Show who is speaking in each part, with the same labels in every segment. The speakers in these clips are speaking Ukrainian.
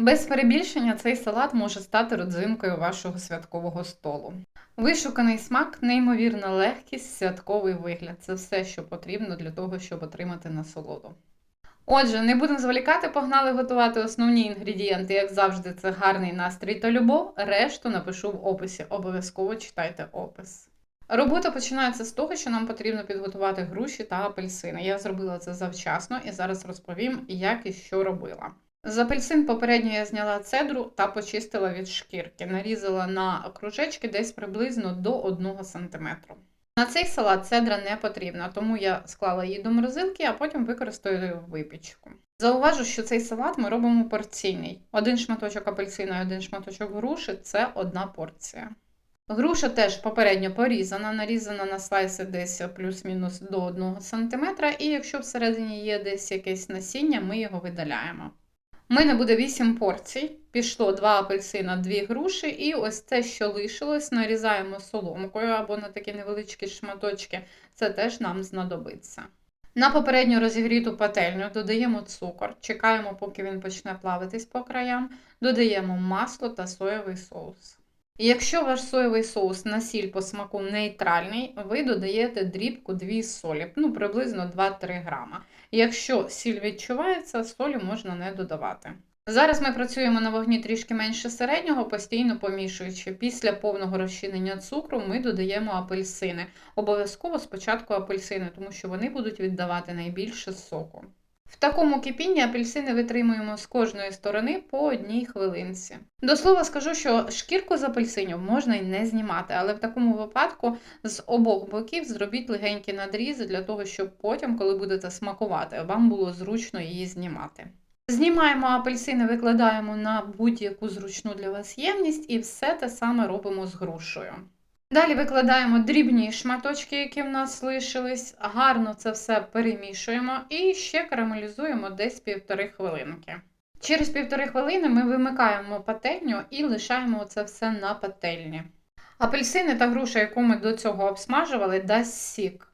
Speaker 1: Без перебільшення цей салат може стати родзинкою вашого святкового столу. Вишуканий смак, неймовірна легкість, святковий вигляд це все, що потрібно для того, щоб отримати насолоду. Отже, не будемо зволікати, погнали готувати основні інгредієнти, як завжди, це гарний настрій та любов. Решту напишу в описі. Обов'язково читайте опис. Робота починається з того, що нам потрібно підготувати груші та апельсини. Я зробила це завчасно і зараз розповім, як і що робила. З апельсин попередньо я зняла цедру та почистила від шкірки, нарізала на кружечки десь приблизно до 1 см. На цей салат цедра не потрібна, тому я склала її до морозилки, а потім використаю випічку. Зауважу, що цей салат ми робимо порційний. Один шматочок апельсина і один шматочок груші це одна порція. Груша теж попередньо порізана, нарізана на слайси десь плюс-мінус до 1 см, і якщо всередині є десь якесь насіння, ми його видаляємо. У мене буде 8 порцій, пішло 2 апельсина, 2 груші, і ось те, що лишилось, нарізаємо соломкою або на такі невеличкі шматочки, це теж нам знадобиться. На попередньо розігріту пательню додаємо цукор, чекаємо, поки він почне плавитись по краям, додаємо масло та соєвий соус. Якщо ваш соєвий соус на сіль по смаку нейтральний, ви додаєте дрібку 2 солі, ну приблизно 2-3 грама. Якщо сіль відчувається, солі можна не додавати. Зараз ми працюємо на вогні трішки менше середнього, постійно помішуючи. Після повного розчинення цукру ми додаємо апельсини. Обов'язково спочатку апельсини, тому що вони будуть віддавати найбільше соку. В такому кипінні апельсини витримуємо з кожної сторони по одній хвилинці. До слова скажу, що шкірку з апельсинів можна й не знімати, але в такому випадку з обох боків зробіть легенькі надрізи для того, щоб потім, коли будете смакувати, вам було зручно її знімати. Знімаємо апельсини, викладаємо на будь-яку зручну для вас ємність і все те саме робимо з грушею. Далі викладаємо дрібні шматочки, які в нас лишились, гарно це все перемішуємо і ще карамелізуємо десь півтори хвилинки. Через півтори хвилини ми вимикаємо пательню і лишаємо це все на пательні. Апельсини та груша, яку ми до цього обсмажували, дасть сік.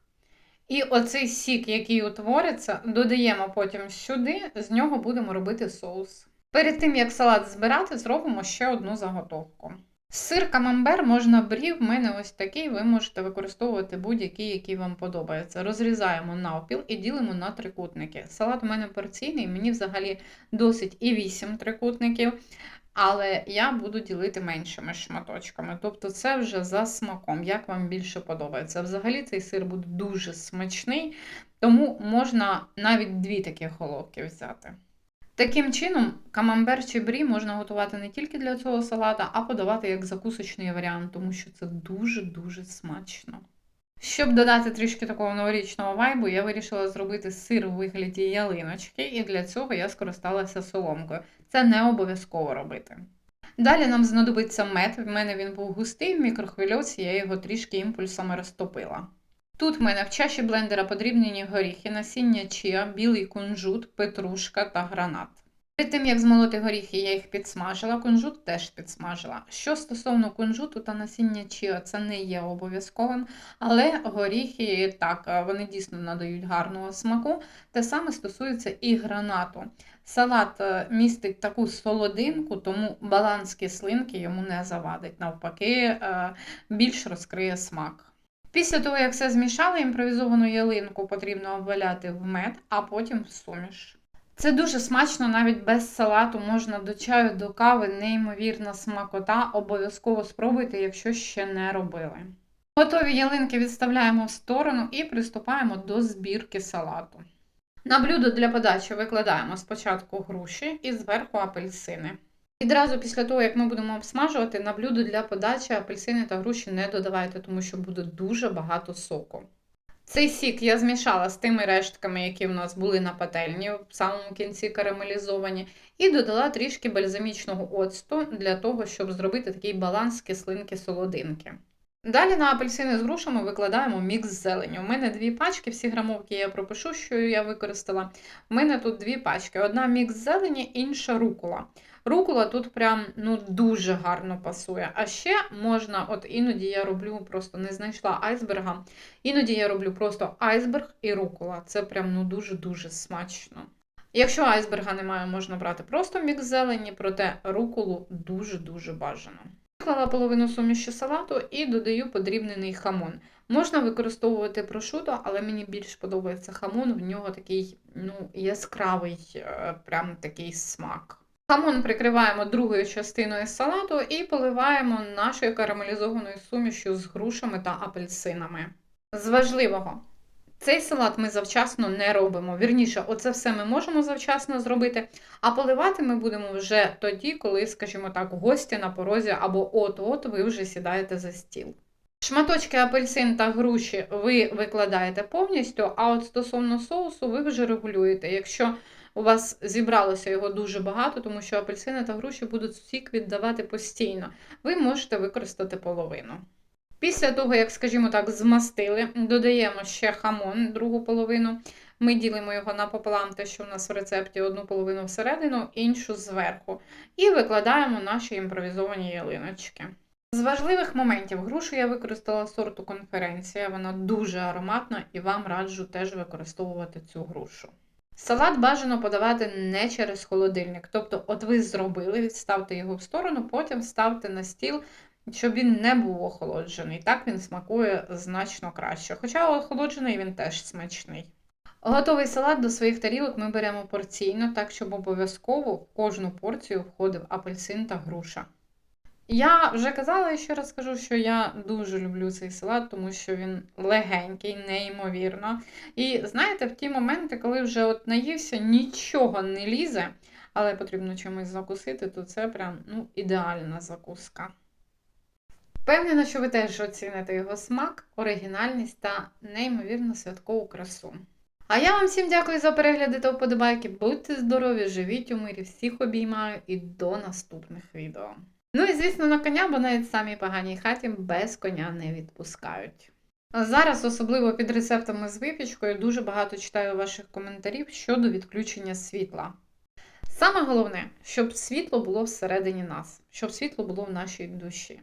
Speaker 1: І оцей сік, який утвориться, додаємо потім сюди, з нього будемо робити соус. Перед тим, як салат збирати, зробимо ще одну заготовку. Сир камамбер можна брів, в мене ось такий, ви можете використовувати будь-який, який вам подобається. Розрізаємо навпіл і ділимо на трикутники. Салат у мене порційний, мені взагалі досить і 8 трикутників, але я буду ділити меншими шматочками. Тобто це вже за смаком, як вам більше подобається. Взагалі цей сир буде дуже смачний, тому можна навіть дві такі головки взяти. Таким чином, камамбер чи брі можна готувати не тільки для цього салата, а подавати як закусочний варіант, тому що це дуже-дуже смачно. Щоб додати трішки такого новорічного вайбу, я вирішила зробити сир у вигляді ялиночки, і для цього я скористалася соломкою. Це не обов'язково робити. Далі нам знадобиться мед, в мене він був густий, в мікрохвильовці я його трішки імпульсами розтопила. Тут в мене в чаші блендера подрібнені горіхи, насіння чия, білий кунжут, петрушка та гранат. Перед тим, як змолоти горіхи, я їх підсмажила, кунжут теж підсмажила. Що стосовно кунжуту та насіння чия, це не є обов'язковим, але горіхи так, вони дійсно надають гарного смаку. Те саме стосується і гранату. Салат е, містить таку солодинку, тому баланс кислинки йому не завадить. Навпаки, е, більш розкриє смак. Після того, як все змішали, імпровізовану ялинку потрібно обваляти в мед, а потім в суміш. Це дуже смачно, навіть без салату можна до чаю, до кави, неймовірна смакота. Обов'язково спробуйте, якщо ще не робили. Готові ялинки відставляємо в сторону і приступаємо до збірки салату. На блюдо для подачі викладаємо спочатку груші і зверху апельсини. Відразу після того, як ми будемо обсмажувати, на блюдо для подачі апельсини та груші не додавайте, тому що буде дуже багато соку. Цей сік я змішала з тими рештками, які в нас були на пательні, в самому кінці карамелізовані, і додала трішки бальзамічного оцту для того, щоб зробити такий баланс кислинки-солодинки. Далі на апельсини з грушами викладаємо мікс з зеленю. У мене дві пачки, всі грамовки я пропишу, що я використала. У мене тут дві пачки: одна мікс зелені, інша рукола. Рукола тут прям ну, дуже гарно пасує. А ще можна, от іноді я роблю, просто не знайшла айсберга. Іноді я роблю просто айсберг і рукола. Це прям ну, дуже-дуже смачно. Якщо айсберга немає, можна брати просто мікс зелені, проте руколу дуже-дуже бажано. Виклала половину суміші салату і додаю подрібнений хамон. Можна використовувати прошуто, але мені більш подобається хамон, в нього такий ну, яскравий, е, прям такий смак. Хамон прикриваємо другою частиною салату і поливаємо нашою карамелізованою сумішю з грушами та апельсинами. З важливого, цей салат ми завчасно не робимо. Вірніше, оце все ми можемо завчасно зробити, а поливати ми будемо вже тоді, коли, скажімо так, гості на порозі або от-от ви вже сідаєте за стіл. Шматочки апельсин та груші ви викладаєте повністю, а от стосовно соусу ви вже регулюєте. Якщо у вас зібралося його дуже багато, тому що апельсини та груші будуть сік віддавати постійно, ви можете використати половину. Після того, як, скажімо так, змастили, додаємо ще хамон, другу половину. Ми ділимо його напополам, те, що в нас в рецепті одну половину всередину, іншу зверху. І викладаємо наші імпровізовані ялиночки. З важливих моментів грушу я використала сорту конференція, вона дуже ароматна і вам раджу теж використовувати цю грушу. Салат бажано подавати не через холодильник. Тобто, от ви зробили, відставте його в сторону, потім ставте на стіл, щоб він не був охолоджений. Так він смакує значно краще. Хоча охолоджений він теж смачний. Готовий салат до своїх тарілок ми беремо порційно, так щоб обов'язково в кожну порцію входив апельсин та груша. Я вже казала і ще раз скажу, що я дуже люблю цей салат, тому що він легенький, неймовірно. І знаєте, в ті моменти, коли вже от наївся, нічого не лізе, але потрібно чимось закусити, то це прям ну, ідеальна закуска. Впевнена, що ви теж оціните його смак, оригінальність та неймовірно святкову красу. А я вам всім дякую за перегляди та вподобайки. Будьте здорові, живіть у мирі, всіх обіймаю і до наступних відео. Ну і звісно, на коня, бо навіть в самій поганій хаті без коня не відпускають. Зараз, особливо під рецептами з випічкою, дуже багато читаю ваших коментарів щодо відключення світла. Саме головне, щоб світло було всередині нас, щоб світло було в нашій душі.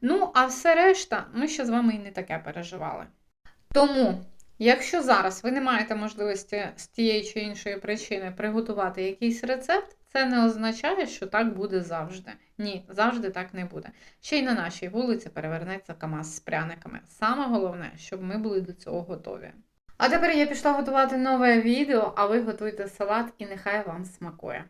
Speaker 1: Ну, а все решта, ми ще з вами і не таке переживали. Тому, якщо зараз ви не маєте можливості з тієї чи іншої причини приготувати якийсь рецепт, це не означає, що так буде завжди. Ні, завжди так не буде. Ще й на нашій вулиці перевернеться КАМАЗ з пряниками. Саме головне, щоб ми були до цього готові. А тепер я пішла готувати нове відео, а ви готуйте салат і нехай вам смакує.